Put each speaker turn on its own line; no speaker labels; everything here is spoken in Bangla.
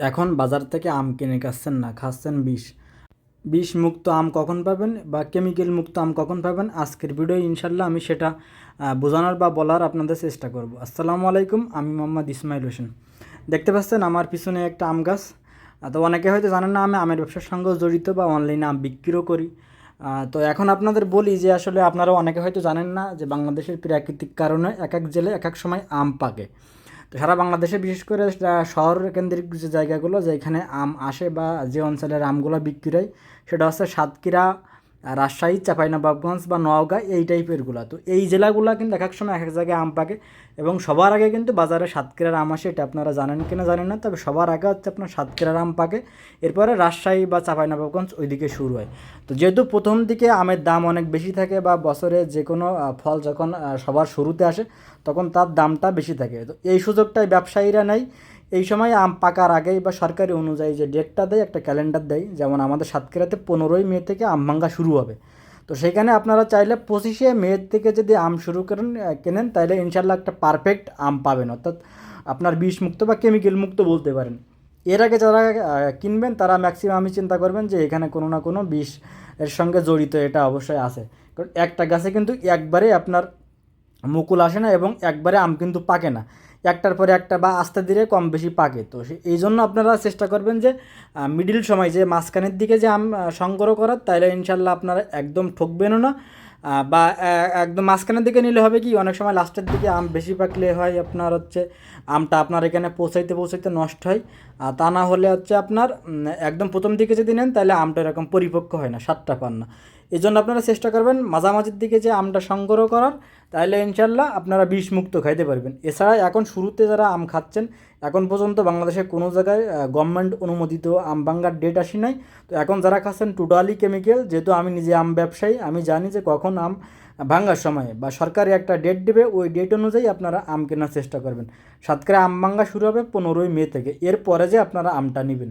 এখন বাজার থেকে আম কিনে খাচ্ছেন না, খাচ্ছেন বিষ। বিষ মুক্ত আম কখন পাবেন বা কেমিক্যাল মুক্ত আম কখন পাবেন আজকের ভিডিও ইনশাল্লাহ আমি সেটা বোঝানোর বা বলার আপনাদের চেষ্টা করব। আসসালামু আলাইকুম, আমি মোহাম্মদ ইসমাইল হোসেন। দেখতে পাচ্ছেন আমার পিছনে একটা আম গাছ। তো অনেকে হয়তো জানেন না, আমি আমের ব্যবসার সঙ্গেও জড়িত বা অনলাইনে আম বিক্রিও করি। তো এখন আপনাদের বলি যে আসলে আপনারা অনেকে হয়তো জানেন না যে বাংলাদেশের প্রাকৃতিক কারণে এক এক জেলে এক এক সময় আম পাকে। তো সারা বাংলাদেশে বিশেষ করে শহর কেন্দ্রিক যে জায়গাগুলো, যেখানে আম আসে বা যে অঞ্চলের আমগুলো বিক্রি হয়, সেটা হচ্ছে সাতক্ষীরা রাজশাহী, চাঁপাইনবাবগঞ্জ বা নওগাঁ এই টাইপেরগুলো তো এই জেলাগুলো কিন্তু এক এক সময় এক এক জায়গায় আম পাকে এবং সবার আগে কিন্তু বাজারে সাতক্ষীরার আম আসে, এটা আপনারা জানেন কিনা জানেন না, তবে সবার আগে হচ্ছে আপনার সাতক্ষীরার আম পাকে। এরপরে রাজশাহী বা চাঁপাইনবাবগঞ্জ ওইদিকে শুরু হয়। তো যেহেতু প্রথম দিকে আমের দাম অনেক বেশি থাকে বা বছরে যে কোনো ফল যখন সবার শুরুতে আসে, তখন তার দামটা বেশি থাকে। তো এই সুযোগটাই ব্যবসায়ীরা নেয় এই সময় আম পাকার আগেই বা সরকারি অনুযায়ী যে ডেটটা দেয়, একটা ক্যালেন্ডার দেয়, যেমন আমাদের সাতক্ষীরাতে পনেরোই মে থেকে আম ভাঙ্গা শুরু হবে। তো সেখানে আপনারা চাইলে পঁচিশে মে থেকে যদি আম শুরু করেন কেনেন তাহলে ইনশাল্লাহ একটা পারফেক্ট আম পাবেন। অর্থাৎ আপনার বিষ মুক্ত বা কেমিক্যাল মুক্ত বলতে পারেন। এর আগে যারা কিনবেন, তারা ম্যাক্সিমাম আমি চিন্তা করবেন যে এখানে কোনো না কোনো বিষ এর সঙ্গে জড়িত এটা অবশ্যই আছে। কারণ একটা গাছে কিন্তু একবারে আপনার মুকুল আসে না এবং একবারে আম কিন্তু পাকে না। একটার পরে একটা বা আস্তে ধীরে কম বেশি পাকে। তো এই জন্য আপনারা চেষ্টা করবেন যে মিডিল সময় যে মাঝখানের দিকে যে আম সংগ্রহ করার তাহলে ইনশাল্লাহ আপনারা একদম ঠকবেনও না। বা একদম মাঝখানের দিকে নিলে হবে কি, অনেক সময় লাস্টের দিকে আম বেশি পাকলে হয় আপনার হচ্ছে, আমটা আপনার এখানে পৌঁছাইতে পৌঁছাইতে নষ্ট হয়। আর তা না হলে হচ্ছে আপনার একদম প্রথম দিকে যদি নেন তাহলে আমটা এরকম পরিপক্ক হয় না সাতটা পান না। এই জন্য আপনারা চেষ্টা করবেন মাঝামাঝির দিকে যে আমটা সংগ্রহ করার তাহলে ইনশাল্লাহ আপনারা বিষ মুক্ত খাইতে পারবেন। এছাড়া এখন শুরুতে যারা আম খাচ্ছেন, এখন পর্যন্ত বাংলাদেশে কোনো জায়গায় গভর্নমেন্ট অনুমোদিত আম ভাঙ্গার ডেট আসি নাই। তো এখন যারা খাচ্ছেন টোটালি কেমিক্যাল যেহেতু আমি নিজে আম ব্যবসায়ী, আমি জানি যে কখন আম ভাঙ্গার সময় বা সরকারি একটা ডেট দেবে, ওই ডেট অনুযায়ী আপনারা আম কেনার চেষ্টা করবেন। সাতক্ষীরা আম ভাঙ্গা শুরু হবে পনেরোই মে থেকে। এরপরে যে আপনারা আমটা নেবেন।